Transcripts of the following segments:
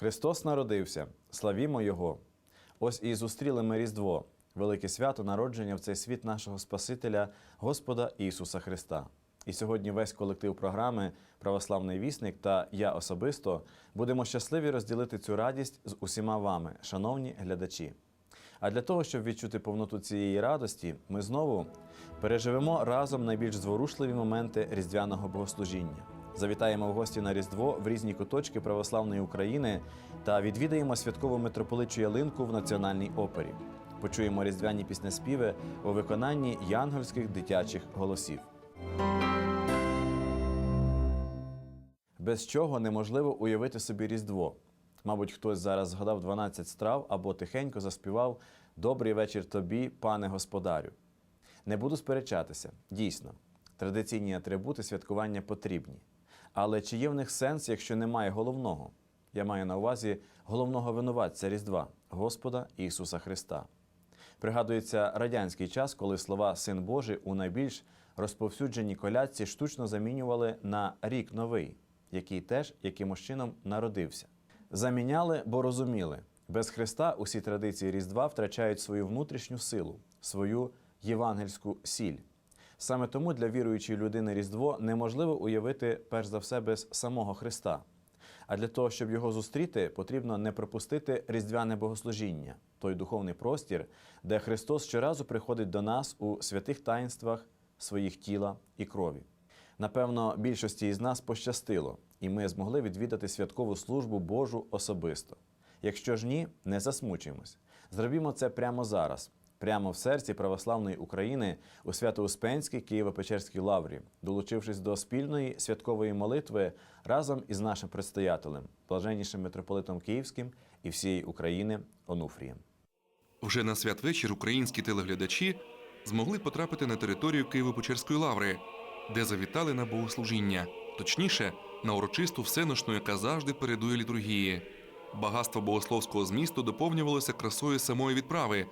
Христос народився, славімо Його. Ось і зустріли ми Різдво, велике свято народження в цей світ нашого Спасителя, Господа Ісуса Христа. І сьогодні весь колектив програми Православний вісник та я особисто будемо щасливі розділити цю радість з усіма вами, шановні глядачі. А для того, щоб відчути повноту цієї радості, ми знову переживемо разом найбільш зворушливі моменти різдвяного богослужіння. Завітаємо в гості на Різдво в різні куточки православної України та відвідаємо святкову митрополичу ялинку в національній опері. Почуємо різдвяні піснеспіви у виконанні янгольських дитячих голосів. Без чого неможливо уявити собі Різдво. Мабуть, хтось зараз згадав 12 страв або тихенько заспівав Добрий вечір тобі, пане господарю. Не буду сперечатися. Дійсно, традиційні атрибути святкування потрібні. Але чи є в них сенс, якщо немає головного? Я маю на увазі головного винуватця Різдва Господа Ісуса Христа. Пригадується радянський час, коли слова Син Божий у найбільш розповсюдженій колядці штучно замінювали на рік новий, який теж якимось чином народився. Заміняли, бо розуміли, без Христа усі традиції Різдва втрачають свою внутрішню силу, свою євангельську сіль. Саме тому для віруючої людини Різдво неможливо уявити перш за все без самого Христа. А для того, щоб його зустріти, потрібно не пропустити різдвяне богослужіння, той духовний простір, де Христос щоразу приходить до нас у святих таїнствах своїх тіла і крові. Напевно, більшості із нас пощастило, і ми змогли відвідати святкову службу Божу особисто. Якщо ж ні, не засмучуємось. Зробімо це прямо зараз, прямо в серці православної України у Свято-Успенській Києво-Печерській лаврі, долучившись до спільної святкової молитви разом із нашим предстоятелем, блаженнішим митрополитом Київським і всієї України Онуфрієм. Вже на святвечір українські телеглядачі змогли потрапити на територію Києво-Печерської лаври, де завітали на богослужіння, точніше, на урочисту всеношну, яка завжди передує літургії. Багатство богословського змісту доповнювалося красою самої відправи,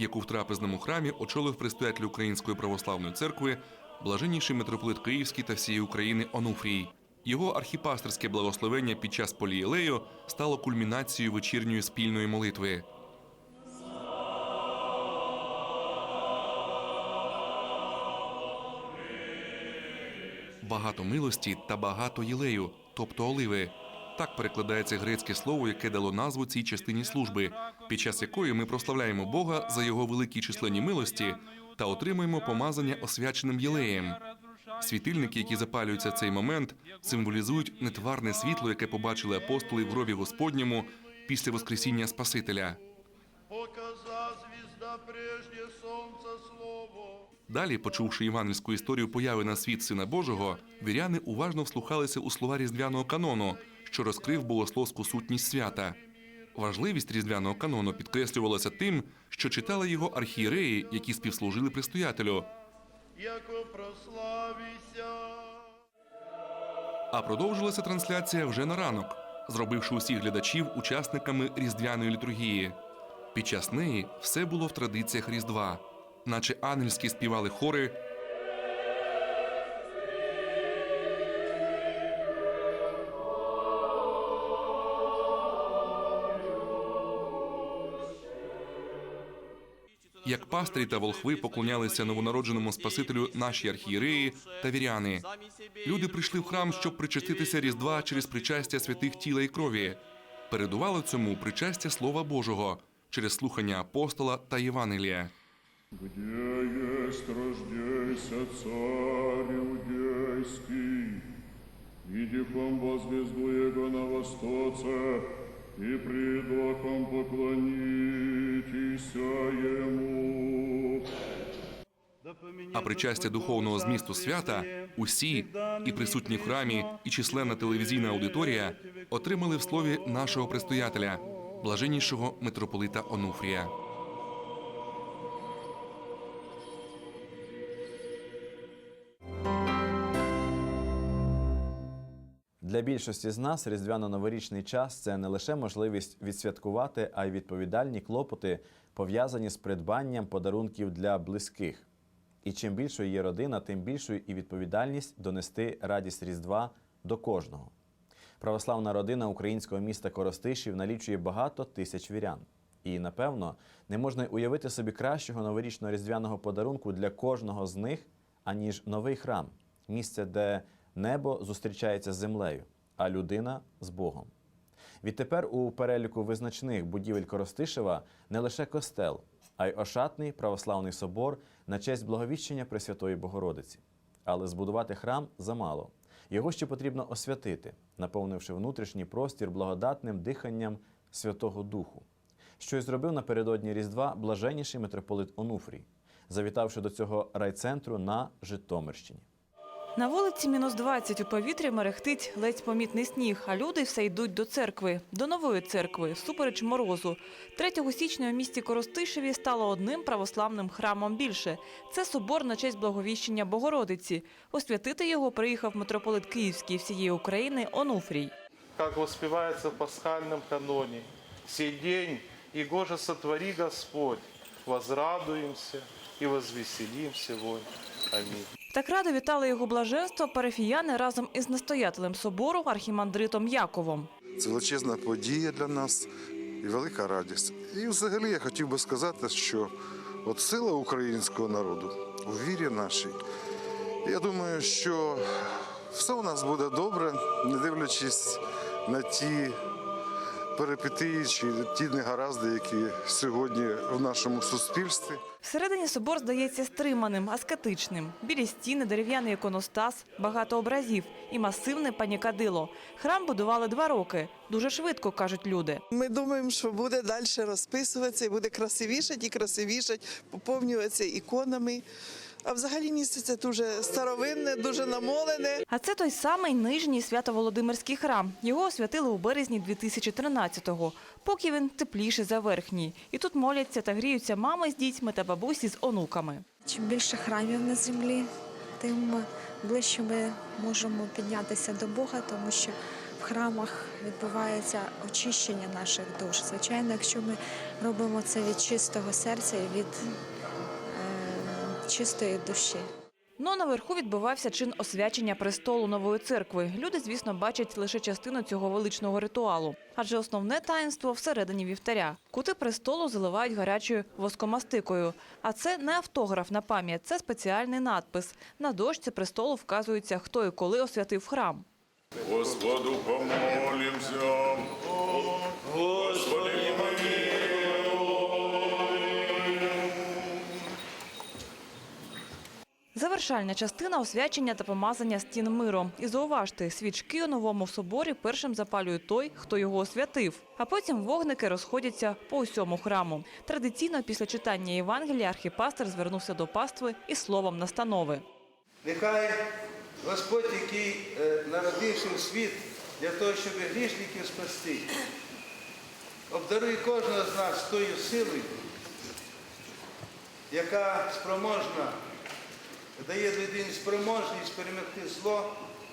яку в трапезному храмі очолив предстоятель Української православної церкви, блаженніший митрополит Київський та всієї України Онуфрій. Його архіпастерське благословення під час полієлею стало кульмінацією вечірньої спільної молитви. Багато милості та багато єлею, тобто оливи. Так перекладається грецьке слово, яке дало назву цій частині служби, під час якої ми прославляємо Бога за його великі численні милості та отримуємо помазання освяченим єлеєм. Світильники, які запалюються в цей момент, символізують нетварне світло, яке побачили апостоли в гробі Господньому після Воскресіння Спасителя. Далі, почувши євангельську історію появи на світ Сина Божого, віряни уважно вслухалися у слова різдвяного канону, що розкрив богословську сутність свята. Важливість різдвяного канону підкреслювалася тим, що читали його архієреї, які співслужили предстоятелю. Яко прославися. А продовжилася трансляція вже на ранок, зробивши усіх глядачів учасниками різдвяної літургії. Під час неї все було в традиціях Різдва, наче ангельські співали хори, як пастирі та волхви поклонялися новонародженому Спасителю наші архієреї та віряни. Люди прийшли в храм, щоб причаститися Різдва через причастя святих тіла і крові. Передувало цьому причастя Слова Божого через слухання апостола та Євангелія. Где есть рождейся царь иудейский, Идихом во звезду Его на востоце, и придохом поклонитесь Ему. А причастя духовного змісту свята усі, і присутні в храмі, і численна телевізійна аудиторія отримали в слові нашого предстоятеля, блаженнішого митрополита Онуфрія. Для більшості з нас різдвяно-новорічний час це не лише можливість відсвяткувати, а й відповідальні клопоти, пов'язані з придбанням подарунків для близьких. І чим більшою є родина, тим більшою і відповідальність донести радість Різдва до кожного. Православна родина українського міста Коростишів налічує багато тисяч вірян. І, напевно, не можна уявити собі кращого новорічного різдвяного подарунку для кожного з них, аніж новий храм місце, де небо зустрічається з землею, а людина з Богом. Відтепер у переліку визначних будівель Коростишева не лише костел, а й ошатний православний собор на честь благовіщення Пресвятої Богородиці. Але збудувати храм замало. Його ще потрібно освятити, наповнивши внутрішній простір благодатним диханням Святого Духу, що й зробив напередодні Різдва блаженніший митрополит Онуфрій, завітавши до цього райцентру на Житомирщині. На вулиці мінус 20 у повітрі мерехтить ледь помітний сніг, а люди все йдуть до церкви, до нової церкви, всупереч морозу. 3 січня у місті Коростишеві стало одним православним храмом більше. Це собор на честь благовіщення Богородиці. Освятити його приїхав митрополит Київський всієї України Онуфрій. как воспевается в пасхальном каноне. «Сей день и гоже сотвори Господь, возрадуемся и возвеселимся вой. Аминь». Так радо вітали його блаженство парафіяни разом із настоятелем собору архімандритом Яковом. Це величезна подія для нас і велика радість. І взагалі я хотів би сказати, що от сила українського народу у вірі нашій. Я думаю, що все у нас буде добре, не дивлячись на ті перипетії чи ті негаразди, які сьогодні в нашому суспільстві. Всередині собор здається стриманим, аскетичним. Білі стіни, дерев'яний іконостас, багато образів і масивне панікадило. Храм будували два роки. Дуже швидко, кажуть люди. Ми думаємо, що буде далі розписуватися буде красивіше і красивіше, поповнюватися іконами. А взагалі місце це дуже старовинне, дуже намолене. А це той самий нижній Свято-Володимирський храм. Його освятили у березні 2013-го, поки він тепліший за верхній. І тут моляться та гріються мами з дітьми та бабусі з онуками. Чим більше храмів на землі, тим ближче ми можемо піднятися до Бога, тому що в храмах відбувається очищення наших душ. Звичайно, якщо ми робимо це від чистого серця і від чистої душі. Ну, наверху відбувався чин освячення престолу нової церкви. Люди, звісно, бачать лише частину цього величного ритуалу. Адже основне таїнство всередині вівтаря. Кути престолу заливають гарячою воскомастикою. А це не автограф на пам'ять, це спеціальний надпис. На дошці престолу вказується, хто і коли освятив храм. Господу помолимся. Господи, Завершальна частина освячення та помазання стін миром. І зауважте, свічки у новому соборі першим запалює той, хто його освятив. А потім вогники розходяться по усьому храму. Традиційно після читання Євангелія архіпастер звернувся до пастви із словом настанови. Нехай Господь, який е, народився у світ для того, щоб грішників спасти, обдарує кожного з нас тою силою, яка спроможна, дає людині спроможність перемогти зло,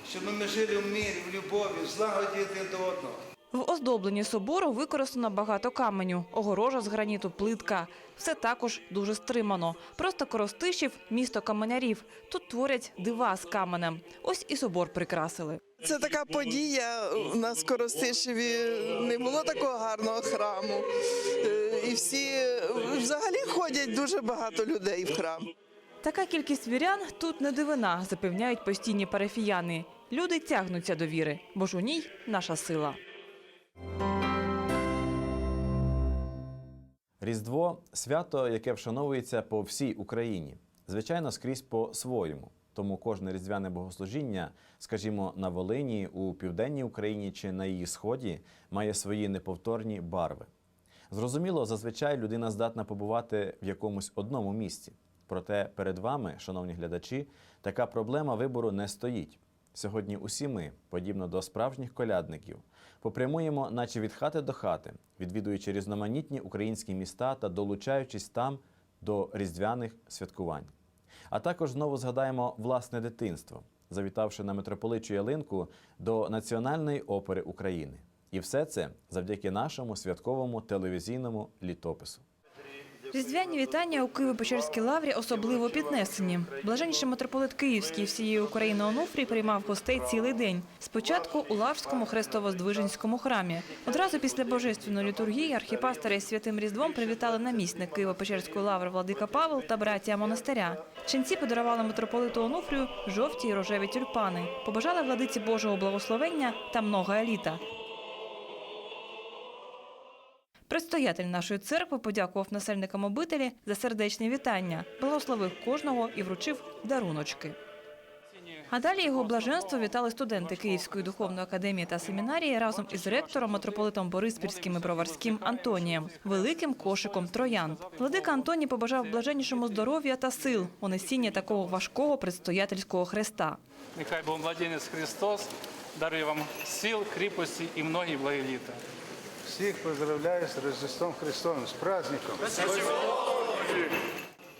щоб ми жили в мирі, в любові, в злагоді один до одного. В оздобленні собору використано багато каменю, огорожа з граніту, плитка. Все також дуже стримано. Просто Коростишів – місто каменярів. Тут творять дива з каменем. Ось і собор прикрасили. Це така подія. У нас в Коростишеві не було такого гарного храму. Е, І всі взагалі ходять дуже багато людей в храм. Така кількість вірян тут не дивина, запевняють постійні парафіяни. Люди тягнуться до віри, бо ж у ній наша сила. Різдво свято, яке вшановується по всій Україні, звичайно, скрізь по-своєму. Тому кожне різдвяне богослужіння, скажімо, на Волині, у південній Україні чи на її сході, має свої неповторні барви. Зрозуміло, зазвичай людина здатна побувати в якомусь одному місці. Проте перед вами, шановні глядачі, така проблема вибору не стоїть. Сьогодні усі ми, подібно до справжніх колядників, попрямуємо, наче від хати до хати, відвідуючи різноманітні українські міста та долучаючись там до різдвяних святкувань. А також знову згадаємо власне дитинство, завітавши на митрополичу ялинку до Національної опери України. І все це завдяки нашому святковому телевізійному літопису. Різдвяні вітання у Києво-Печерській лаврі особливо піднесені. Блаженніший митрополит Київський всієї України Онуфрій приймав гостей цілий день. Спочатку у Лаврському хрестово-здвиженському храмі. Одразу після божественної літургії архіпастера із святим Різдвом привітали намісник Києво-Печерської лаври владика Павел та братія монастиря. Ченці подарували митрополиту Онуфрію жовті і рожеві тюльпани. Побажали владиці Божого благословення та много еліта. Предстоятель нашої церкви подякував насельникам обителі за сердечне вітання, благословив кожного і вручив даруночки. А далі його блаженство вітали студенти Київської духовної академії та семінарії разом із ректором митрополитом Бориспільським і Броварським Антонієм, великим кошиком троянд. Владика Антоній побажав блаженнішому здоров'я та сил у несіння такого важкого предстоятельського хреста. Нехай Бог младенець Христос дарує вам сил, кріпості і многі благі літа. Всіх поздравляю з Рождеством Христовим, з праздником.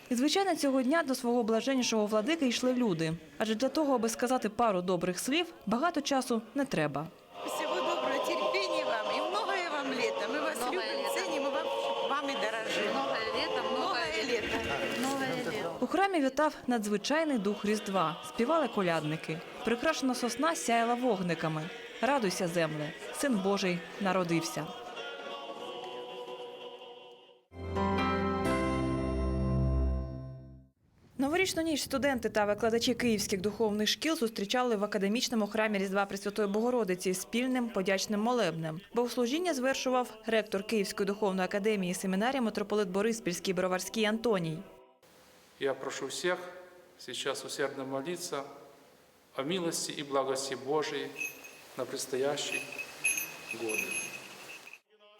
І, звичайно, цього дня до свого блаженнішого владики йшли люди. Адже для того, аби сказати пару добрих слів, багато часу не треба. Всего доброго, терпения вам и многое вам лета. Мы вас любим, ценим и вам, вами дорожим. Многое лето, многое. Многое лето. У храмі вітав надзвичайний дух Різдва. Співали колядники. Прикрашена сосна сяяла вогниками. Радуйся, земле, син Божий народився. Новорічну ніч студенти та викладачі київських духовних шкіл зустрічали в академічному храмі Різдва Пресвятої Богородиці спільним подячним молебнем. Богослужіння звершував ректор Київської духовної академії семінарії митрополит Бориспільський Броварський Антоній. Я прошу всех сейчас усердно молиться о милости и благости Божией на предстоящий год.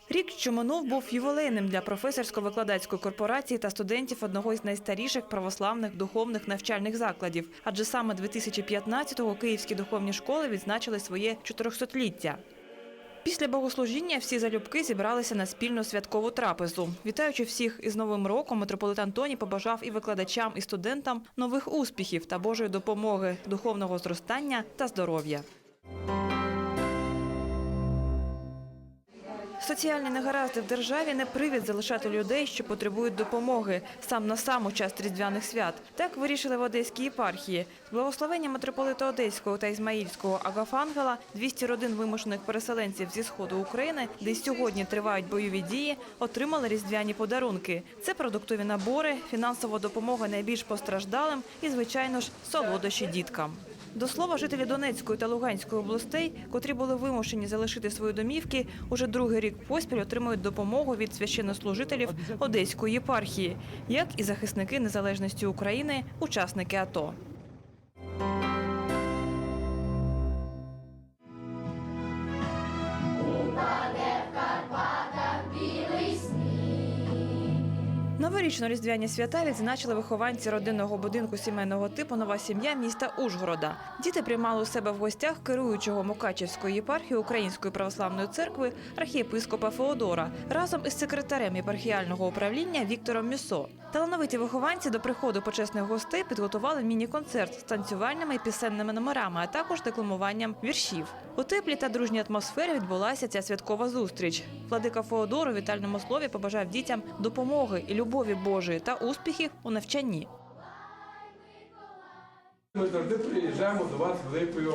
Рік, минув, був ювілейним для професорсько-викладацької корпорації та студентів одного із найстаріших православних духовних навчальних закладів. Адже саме 2015-го київські духовні школи відзначили своє 400-ліття. Після богослужіння всі залюбки зібралися на спільну святкову трапезу. Вітаючи всіх із Новим роком, митрополит Антоній побажав і викладачам, і студентам нових успіхів та Божої допомоги, духовного зростання та здоров'я. Соціальні негаразди в державі не привід залишати людей, що потребують допомоги сам на сам у час різдвяних свят. Так вирішили в Одеській єпархії. З благословення митрополита Одеського та Ізмаїльського Агафангела 200 родин вимушених переселенців зі сходу України, де сьогодні тривають бойові дії, отримали різдвяні подарунки. Це продуктові набори, фінансова допомога найбільш постраждалим і, звичайно ж, солодощі діткам. До слова, жителі Донецької та Луганської областей, котрі були вимушені залишити свої домівки, уже другий рік поспіль отримують допомогу від священнослужителів Одеської єпархії, як і захисники незалежності України, учасники АТО. Новорічно-різдвяні свята відзначили вихованці родинного будинку сімейного типу Нова сім'я міста Ужгорода. Діти приймали у себе в гостях керуючого Мукачівської єпархії Української православної церкви архієпископа Феодора разом із секретарем єпархіального управління Віктором Мюсо. Талановиті вихованці до приходу почесних гостей підготували міні-концерт з танцювальними і пісенними номерами, а також декламуванням віршів. У теплій та дружній атмосфері відбулася ця святкова зустріч. Владика Феодор у вітальному слові побажав дітям допомоги і любові Божої та успіхів у навчанні. Ми завжди приїжджаємо до вас великою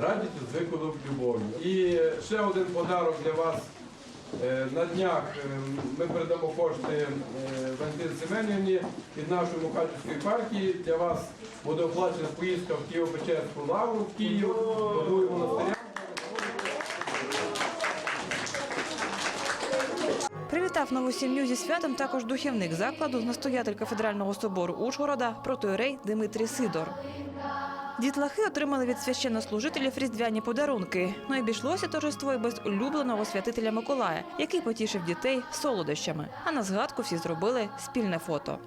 радістю, з великою любов'ю. І ще один подарок для вас. Е, На днях е, ми передамо кошти е, Валентині Семенівні від нашої Мукачівської партії. Для вас буде оплачена поїздка в Києво-Печерську лавру в Київ, до монастиря. Привітав нову сім'ю зі святом також духівник закладу, настоятель кафедрального собору Ужгорода, протоірей Дмитрій Сидор. Дітлахи отримали від священнослужителів різдвяні подарунки. Ну і обійшлося торжество і без улюбленого святителя Миколая, який потішив дітей солодощами. А на згадку всі зробили спільне фото.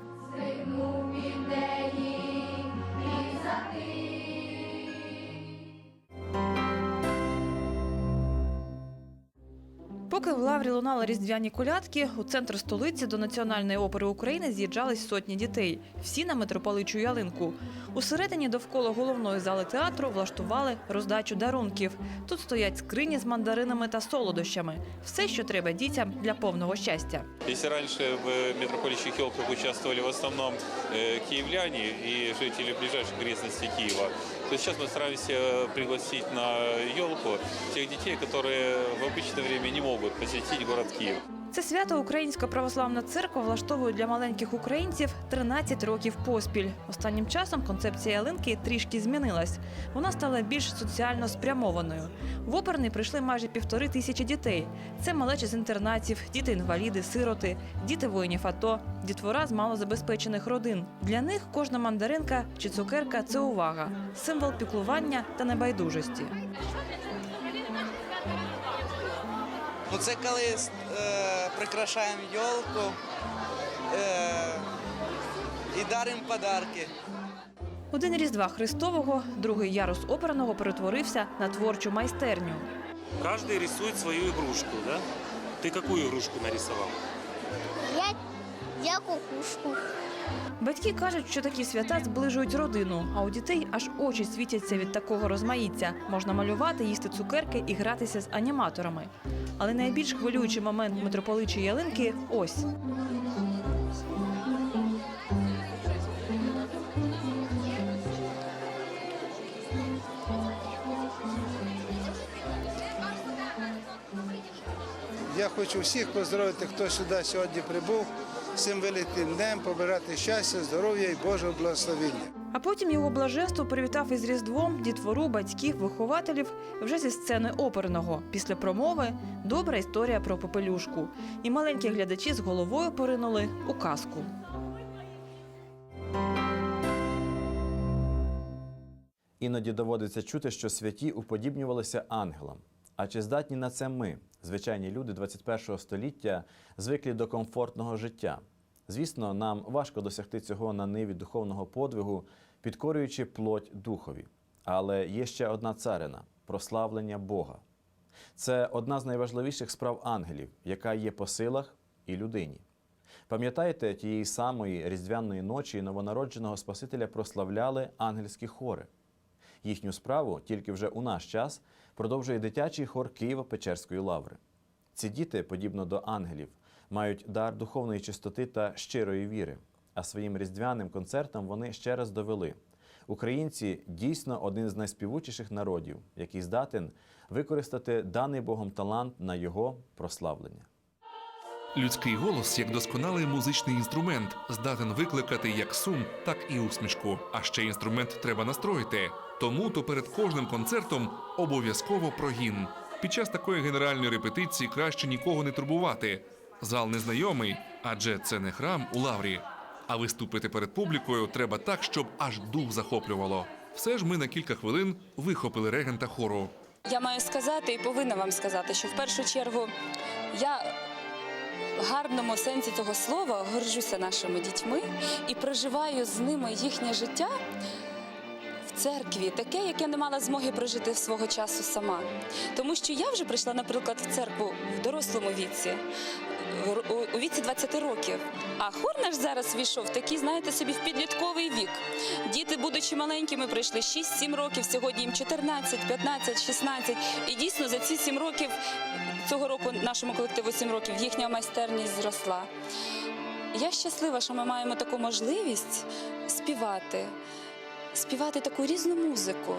Поки в лаврі лунали різдвяні колядки, у центр столиці до Національної опери України з'їжджались сотні дітей. Всі на митрополичу ялинку. Усередині довкола головної зали театру влаштували роздачу дарунків. Тут стоять скрині з мандаринами та солодощами. Все, що треба дітям для повного щастя. Если раньше в митрополитчих елках участвовали в основном э, киевляне и жители ближайших окрестностей Киева, то сейчас мы стараемся пригласить на елку тех детей, которые в обычное время не могут посетить город Киев. Це свято Українська православна церква влаштовує для маленьких українців 13 років поспіль. Останнім часом концепція ялинки трішки змінилась. Вона стала більш соціально спрямованою. В оперний прийшли майже півтори тисячі дітей. Це малечі з інтернатів, діти-інваліди, сироти, діти воїнів АТО, дітвора з малозабезпечених родин. Для них кожна мандаринка чи цукерка це увага, символ піклування та небайдужості. Ну це коли е, прикрашаємо елку е, і даримо подарки. У день Різдва Христового другий ярус оперного перетворився на творчу майстерню. Каждый рисует свою игрушку, да? Ты какую игрушку нарисовал? Я, я кукушку. Батьки кажуть, що такі свята зближують родину, а у дітей аж очі світяться від такого розмаїття. Можна малювати, їсти цукерки і гратися з аніматорами. Але найбільш хвилюючий момент митрополичої ялинки ось. Я хочу всіх поздоровити, хто сюди сьогодні прибув, цим великим днем, побирати щастя, здоров'я і Божого благословення. А потім його блаженство привітав із Різдвом дітвору, батьків, вихователів вже зі сцени оперного. Після промови добра історія про попелюшку. І маленькі глядачі з головою поринули у казку. Іноді доводиться чути, що святі уподібнювалися ангелам. А чи здатні на це ми, звичайні люди 21 століття, звиклі до комфортного життя? Звісно, нам важко досягти цього на ниві духовного подвигу, підкорюючи плоть духові. Але є ще одна царина прославлення Бога. Це одна з найважливіших справ ангелів, яка є по силах і людині. Пам'ятаєте, тієї самої різдвяної ночі новонародженого Спасителя прославляли ангельські хори. Їхню справу тільки вже у наш час продовжує дитячий хор Києво-Печерської лаври. Ці діти, подібно до ангелів, мають дар духовної чистоти та щирої віри. А своїм різдвяним концертом вони ще раз довели: українці дійсно один з найспівучіших народів, який здатен використати даний Богом талант на його прославлення. Людський голос як досконалий музичний інструмент, здатен викликати як сум, так і усмішку. А ще інструмент треба настроїти. Тому то перед кожним концертом обов'язково прогін. Під час такої генеральної репетиції краще нікого не турбувати. Зал незнайомий, адже це не храм у лаврі. А виступити перед публікою треба так, щоб аж дух захоплювало. Все ж ми на кілька хвилин вихопили регента хору. Я маю сказати і повинна вам сказати, що в першу чергу я в гарному сенсі цього слова горжуся нашими дітьми і проживаю з ними їхнє життя церкві, таке, яке не мала змоги прожити свого часу сама. Тому що я вже прийшла, наприклад, в церкву в дорослому віці. У віці 20 років. А хор наш зараз війшов такий, знаєте, собі в підлітковий вік. Діти, будучи маленькими, прийшли 6-7 років. Сьогодні їм 14, 15, 16. І дійсно за ці 7 років цього року нашому колективу 7 років їхня майстерність зросла. Я щаслива, що ми маємо таку можливість співати, співати таку різну музику.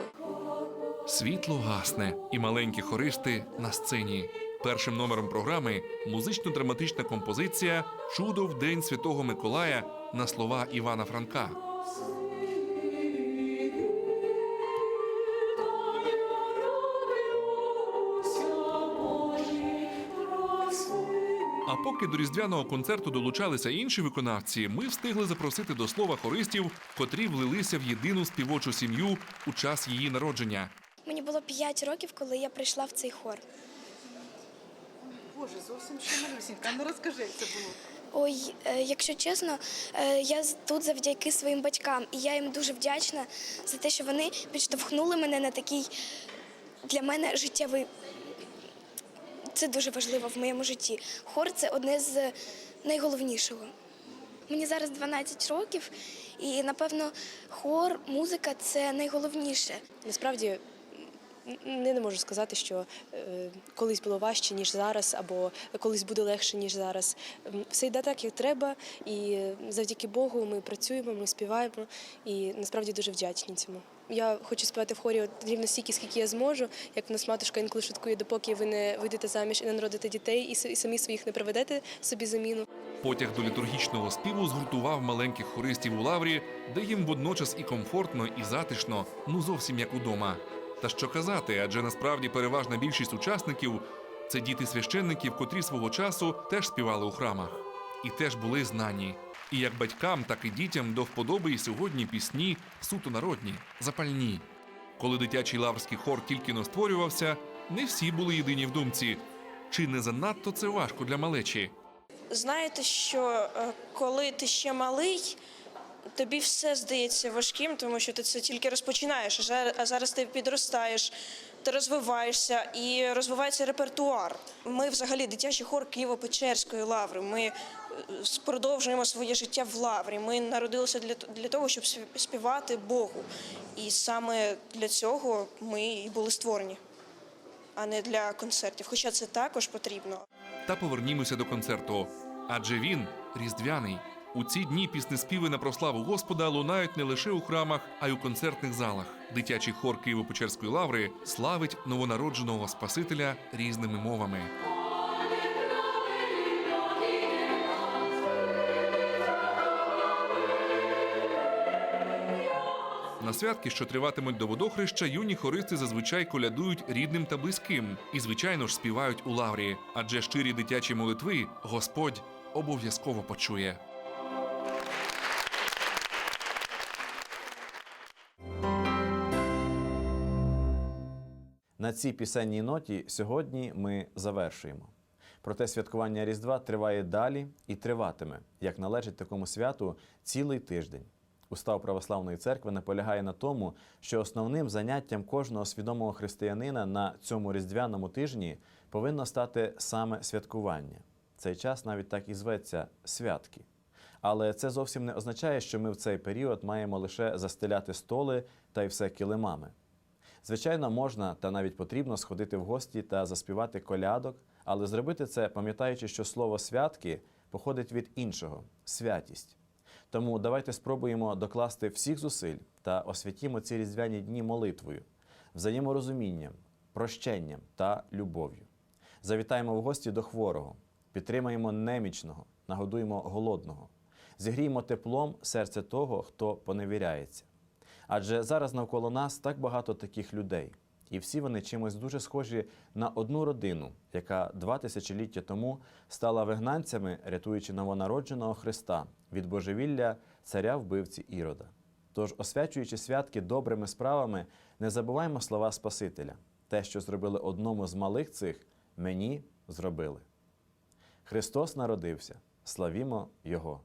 Світло гасне, і маленькі хористи на сцені. Першим номером програми музично-драматична композиція Чудо в день Святого Миколая на слова Івана Франка. А поки до різдвяного концерту долучалися інші виконавці, ми встигли запросити до слова хористів, котрі влилися в єдину співочу сім'ю у час її народження. Мені було 5 років, коли я прийшла в цей хор. Боже, зовсім ще малюсінька. Ну розкажи, як це було. Ой, е, якщо чесно, е, я тут завдяки своїм батькам, і я їм дуже вдячна за те, що вони підштовхнули мене на такий для мене життєвий це дуже важливо в моєму житті. Хор це одне з найголовнішого. Мені зараз 12 років, і напевно хор, музика це найголовніше. Насправді не, можу сказати, що е, колись було важче, ніж зараз, або колись буде легше, ніж зараз. Все йде так, як треба, і завдяки Богу ми працюємо, ми співаємо, і насправді дуже вдячні цьому. Я хочу співати в хорі рівно стільки, скільки я зможу. Як в нас матушка інколи шуткує, допоки ви не вийдете заміж і не народите дітей, і самі своїх не приведете собі заміну. Потяг до літургічного співу згуртував маленьких хористів у лаврі, де їм водночас і комфортно, і затишно, ну зовсім як удома. Та що казати, адже насправді переважна більшість учасників це діти священників, котрі свого часу теж співали у храмах і теж були знані. І як батькам, так і дітям до вподоби і сьогодні пісні суто народні, запальні. Коли дитячий лаврський хор тільки но створювався, не всі були єдині в думці. Чи не занадто це важко для малечі? Знаєте, що е, коли ти ще малий, тобі все здається важким, тому що ти це тільки розпочинаєш. а зараз ти підростаєш, ти розвиваєшся і розвивається репертуар. Ми, взагалі, дитячий хор Києво-Печерської лаври. Ми продовжуємо своє життя в лаврі. Ми народилися для, того, щоб співати Богу. І саме для цього ми і були створені, а не для концертів. Хоча це також потрібно. Та повернімося до концерту. Адже він різдвяний. У ці дні піснеспіви на прославу Господа лунають не лише у храмах, а й у концертних залах. Дитячий хор Києво-Печерської лаври славить новонародженого Спасителя різними мовами. На святки, що триватимуть до водохреща, юні хористи зазвичай колядують рідним та близьким і, звичайно ж, співають у лаврі. Адже щирі дитячі молитви Господь обов'язково почує. На цій пісенній ноті сьогодні ми завершуємо. Проте святкування Різдва триває далі і триватиме, як належить такому святу, цілий тиждень. Устав православної церкви наполягає на тому, що основним заняттям кожного свідомого християнина на цьому різдвяному тижні повинно стати саме святкування. Цей час навіть так і зветься святки. Але це зовсім не означає, що ми в цей період маємо лише застеляти столи та й все килимами. Звичайно, можна та навіть потрібно сходити в гості та заспівати колядок, але зробити це, пам'ятаючи, що слово святки походить від іншого святість. Тому давайте спробуємо докласти всіх зусиль та освятімо ці різдвяні дні молитвою, взаєморозумінням, прощенням та любов'ю. Завітаємо в гості до хворого, підтримаємо немічного, нагодуємо голодного, зігріємо теплом серце того, хто поневіряється. Адже зараз навколо нас так багато таких людей, і всі вони чимось дуже схожі на одну родину, яка два тисячоліття тому стала вигнанцями, рятуючи новонародженого Христа від божевілля царя вбивці Ірода. Тож, освячуючи святки добрими справами, не забуваймо слова Спасителя. Те, що зробили одному з малих цих, мені зробили. Христос народився, славімо Його!